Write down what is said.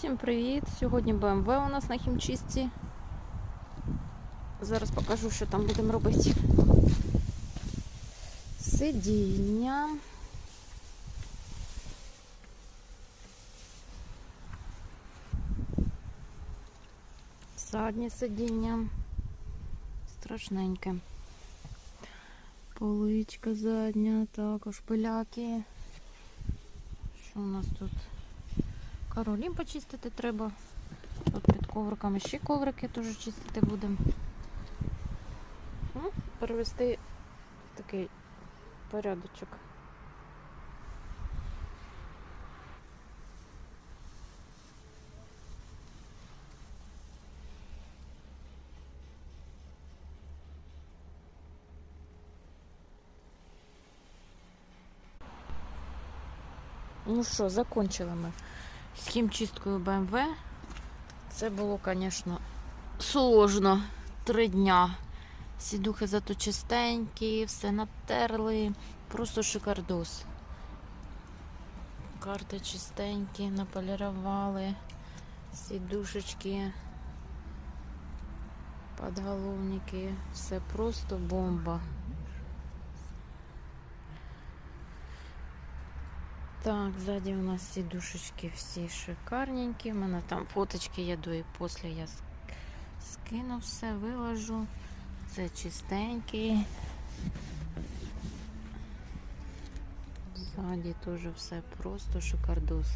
Всім привіт! Сьогодні BMW у нас на хімчистці. Зараз покажу, що там будемо робити. Сидіння. Заднє сидіння. Страшненьке. Поличка задня, також пиляки. Що у нас тут? Каролін почистити треба. Тут під ковриками ще коврики теж чистити будемо. Ну, Перевести такий порядочок. Ну що, закончили ми з хімчисткою BMW. Це було, звісно, сложно. Три дня. Сідухи зато чистенькі, все натерли. Просто шикардос. Карти чистенькі, наполірували. Сідушечки, подголовники. Все просто бомба. Так, сзади у нас сидушечки всі шикарненькі. У мене там фоточки я до і після я скину все, виложу. Це чистенький. Ззаді теж все просто шикардос.